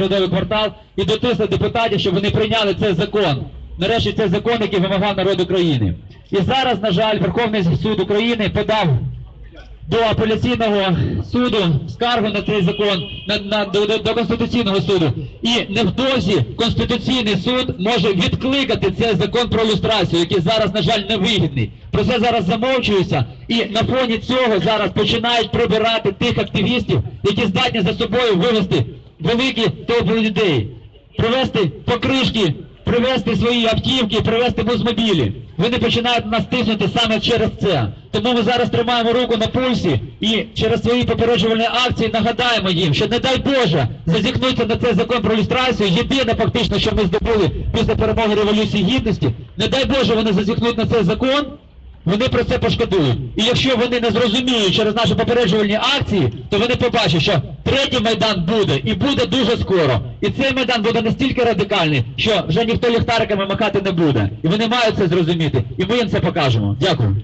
Трудовий квартал і дотисли депутатів, щоб вони прийняли цей закон. Нарешті цей закон, який вимагав народ України. І зараз, на жаль, Верховний суд України подав до апеляційного суду скаргу на цей закон на, на до, до, конституційного суду. І невдовзі конституційний суд може відкликати цей закон про люстрацію, який зараз, на жаль, невигідний. Про це зараз замовчується, і на фоні цього зараз починають прибирати тих активістів, які здатні за собою вивести великі толпи людей, привезти покришки, привезти свої автівки, привезти бузмобілі. Вони починають нас тиснути саме через це. Тому ми зараз тримаємо руку на пульсі і через свої попереджувальні акції нагадаємо їм, що не дай Боже зазіхнуться на цей закон про люстрацію. Єдине фактично, що ми здобули після перемоги Революції Гідності, не дай Боже вони зазіхнуть на цей закон. Вони про це пошкодують. І якщо вони не зрозуміють через наші попереджувальні акції, то вони побачать, що третій майдан буде і буде дуже скоро. І цей майдан буде настільки радикальний, що вже ніхто ліхтариками махати не буде. І вони мають це зрозуміти. І ми їм це покажемо. Дякую.